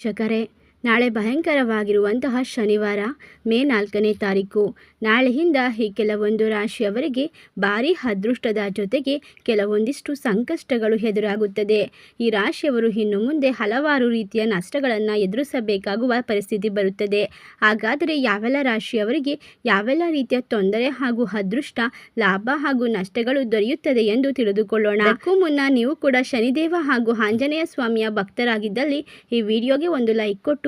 ವೀಕ್ಷಕರೇ ನಾಳೆ ಭಯಂಕರವಾಗಿರುವಂತಹ ಶನಿವಾರ, ಮೇ ನಾಲ್ಕನೇ ತಾರೀಕು. ನಾಳೆಯಿಂದ ಈ ಕೆಲವೊಂದು ರಾಶಿಯವರಿಗೆ ಭಾರೀ ಅದೃಷ್ಟದ ಜೊತೆಗೆ ಕೆಲವೊಂದಿಷ್ಟು ಸಂಕಷ್ಟಗಳು ಎದುರಾಗುತ್ತದೆ. ಈ ರಾಶಿಯವರು ಇನ್ನು ಮುಂದೆ ಹಲವಾರು ರೀತಿಯ ನಷ್ಟಗಳನ್ನು ಎದುರಿಸಬೇಕಾಗುವ ಪರಿಸ್ಥಿತಿ ಬರುತ್ತದೆ. ಹಾಗಾದರೆ ಯಾವೆಲ್ಲ ರಾಶಿಯವರಿಗೆ ಯಾವೆಲ್ಲ ರೀತಿಯ ತೊಂದರೆ ಹಾಗೂ ಅದೃಷ್ಟ, ಲಾಭ ಹಾಗೂ ನಷ್ಟಗಳು ದೊರೆಯುತ್ತದೆ ಎಂದು ತಿಳಿದುಕೊಳ್ಳೋಣ. ಅದಕ್ಕೂ ಮುನ್ನ ನೀವು ಕೂಡ ಶನಿದೇವ ಹಾಗೂ ಆಂಜನೇಯ ಸ್ವಾಮಿಯ ಭಕ್ತರಾಗಿದ್ದಲ್ಲಿ ಈ ವಿಡಿಯೋಗೆ ಒಂದು ಲೈಕ್ ಕೊಟ್ಟು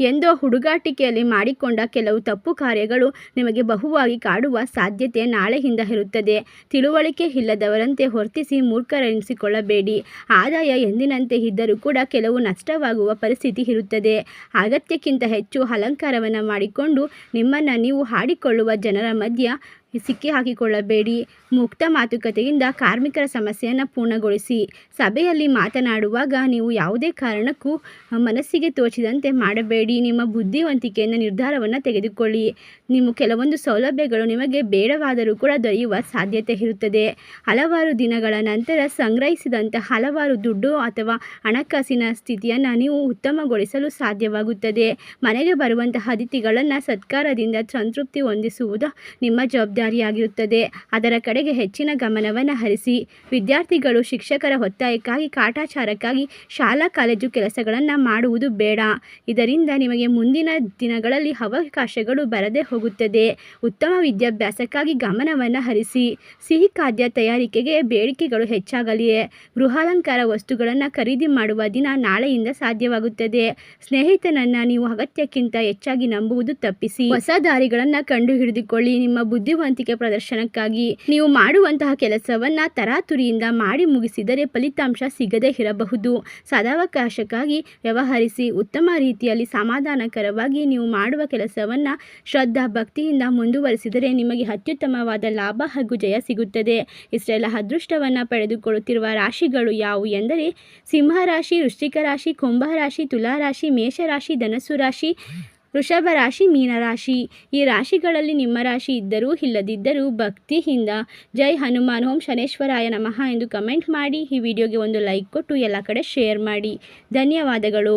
ಎಂದೋ ಹುಡುಗಾಟಿಕೆಯಲ್ಲಿ ಮಾಡಿಕೊಂಡ ಕೆಲವು ತಪ್ಪು ಕಾರ್ಯಗಳು ನಿಮಗೆ ಬಹುವಾಗಿ ಕಾಡುವ ಸಾಧ್ಯತೆ ನಾಳೆಯಿಂದ ಇರುತ್ತದೆ. ತಿಳುವಳಿಕೆ ಇಲ್ಲದವರಂತೆ ಹೊರ್ತಿಸಿ ಮೂರ್ಖರೆನಿಸಿಕೊಳ್ಳಬೇಡಿ. ಆದಾಯ ಎಂದಿನಂತೆ ಇದ್ದರೂ ಕೂಡ ಕೆಲವು ನಷ್ಟವಾಗುವ ಪರಿಸ್ಥಿತಿ ಇರುತ್ತದೆ. ಅಗತ್ಯಕ್ಕಿಂತ ಹೆಚ್ಚು ಅಲಂಕಾರವನ್ನು ಮಾಡಿಕೊಂಡು ನಿಮ್ಮನ್ನು ನೀವು ಹಾಡಿಕೊಳ್ಳುವ ಜನರ ಮಧ್ಯ ಸಿಕ್ಕಿ ಹಾಕಿಕೊಳ್ಳಬೇಡಿ ಮುಕ್ತ ಮಾತುಕತೆಯಿಂದ ಕಾರ್ಮಿಕರ ಸಮಸ್ಯೆಯನ್ನು ಪೂರ್ಣಗೊಳಿಸಿ. ಸಭೆಯಲ್ಲಿ ಮಾತನಾಡುವಾಗ ನೀವು ಯಾವುದೇ ಕಾರಣಕ್ಕೂ ಮನಸ್ಸಿಗೆ ತೋಚಿದಂತೆ ಮಾಡಬೇಡಿ. ನಿಮ್ಮ ಬುದ್ಧಿವಂತಿಕೆಯನ್ನು ನಿರ್ಧಾರವನ್ನು ತೆಗೆದುಕೊಳ್ಳಿ. ನಿಮ್ಮ ಕೆಲವೊಂದು ಸೌಲಭ್ಯಗಳು ನಿಮಗೆ ಬೇಡವಾದರೂ ಕೂಡ ದೊರೆಯುವ ಸಾಧ್ಯತೆ ಇರುತ್ತದೆ. ಹಲವಾರು ದಿನಗಳ ನಂತರ ಸಂಗ್ರಹಿಸಿದಂತಹ ಹಲವಾರು ದುಡ್ಡು ಅಥವಾ ಹಣಕಾಸಿನ ಸ್ಥಿತಿಯನ್ನು ನೀವು ಉತ್ತಮಗೊಳಿಸಲು ಸಾಧ್ಯವಾಗುತ್ತದೆ. ಮನೆಗೆ ಬರುವಂತಹ ಅತಿಥಿಗಳನ್ನು ಸತ್ಕಾರದಿಂದ ಸಂತೃಪ್ತಿ ಹೊಂದಿಸುವುದು ನಿಮ್ಮ ಜವಾಬ್ದಾರಿಯಾಗಿರುತ್ತದೆ ಅದರ ಕಡೆಗೆ ಹೆಚ್ಚಿನ ಗಮನವನ್ನು ಹರಿಸಿ ವಿದ್ಯಾರ್ಥಿಗಳು ಶಿಕ್ಷಕರ ಒತ್ತಾಯಕ್ಕಾಗಿ, ಕಾಟಾಚಾರಕ್ಕಾಗಿ ಶಾಲಾ, ಕಾಲೇಜು ಕೆಲಸಗಳನ್ನು ಮಾಡುವುದು ಬೇಡ. ಇದರಿಂದ ನಿಮಗೆ ಮುಂದಿನ ದಿನಗಳಲ್ಲಿ ಅವಕಾಶಗಳು ಬರದೇ ಹೋಗುತ್ತದೆ. ಉತ್ತಮ ವಿದ್ಯಾಭ್ಯಾಸಕ್ಕಾಗಿ ಗಮನವನ್ನು ಹರಿಸಿ ಸಿಹಿ ಖಾದ್ಯ ತಯಾರಿಕೆಗೆ ಬೇಡಿಕೆಗಳು ಹೆಚ್ಚಾಗಲಿಯೇ ಗೃಹಾಲಂಕಾರ ವಸ್ತುಗಳನ್ನು ಖರೀದಿ ಮಾಡುವ ದಿನ ನಾಳೆಯಿಂದ ಸಾಧ್ಯವಾಗುತ್ತದೆ. ಸ್ನೇಹಿತನನ್ನು ನೀವು ಅಗತ್ಯಕ್ಕಿಂತ ಹೆಚ್ಚಾಗಿ ನಂಬುವುದು ತಪ್ಪಿಸಿ. ಹೊಸ ದಾರಿಗಳನ್ನು ಕಂಡುಹಿಡಿದುಕೊಳ್ಳಿ. ನಿಮ್ಮ ನಿಮ್ಮ ಬುದ್ಧಿವಂತಿಕೆ ಪ್ರದರ್ಶನಕ್ಕಾಗಿ ನೀವು ಮಾಡುವಂತಹ ಕೆಲಸವನ್ನ ತರಾತುರಿಯಿಂದ ಮಾಡಿ ಮುಗಿಸಿದರೆ ಫಲಿತಾಂಶ ಸಿಗದೇ ಇರಬಹುದು. ಸದಾವಕಾಶಕ್ಕಾಗಿ ವ್ಯವಹರಿಸಿ ಉತ್ತಮ ರೀತಿಯಲ್ಲಿ ಸಮಾಧಾನಕರವಾಗಿ ನೀವು ಮಾಡುವ ಕೆಲಸವನ್ನ ಶ್ರದ್ಧಾ ಭಕ್ತಿಯಿಂದ ಮುಂದುವರಿಸಿದರೆ ನಿಮಗೆ ಅತ್ಯುತ್ತಮವಾದ ಲಾಭ ಹಾಗೂ ಜಯ ಸಿಗುತ್ತದೆ. ಇಷ್ಟೆಲ್ಲ ಅದೃಷ್ಟವನ್ನು ಪಡೆದುಕೊಳ್ಳುತ್ತಿರುವ ರಾಶಿಗಳು ಯಾವುವು ಎಂದರೆ ಸಿಂಹರಾಶಿ, ವೃಶ್ಚಿಕ ರಾಶಿ ಕುಂಭ ರಾಶಿ ತುಲಾ ರಾಶಿ ಮೇಷರಾಶಿ, ಧನಸ್ಸು ರಾಶಿ ವೃಷಭ ರಾಶಿ ಮೀನರಾಶಿ ಈ ರಾಶಿಗಳಲ್ಲಿ ನಿಮ್ಮ ರಾಶಿ ಇದ್ದರೂ ಇಲ್ಲದಿದ್ದರೂ ಭಕ್ತಿಯಿಂದ ಜೈ ಹನುಮಾನ್, ಓಂ ಶನೇಶ್ವರಾಯ ನಮಃ ಎಂದು ಕಮೆಂಟ್ ಮಾಡಿ. ಈ ವಿಡಿಯೋಗೆ ಒಂದು ಲೈಕ್ ಕೊಟ್ಟು ಎಲ್ಲ ಕಡೆ ಶೇರ್ ಮಾಡಿ. ಧನ್ಯವಾದಗಳು.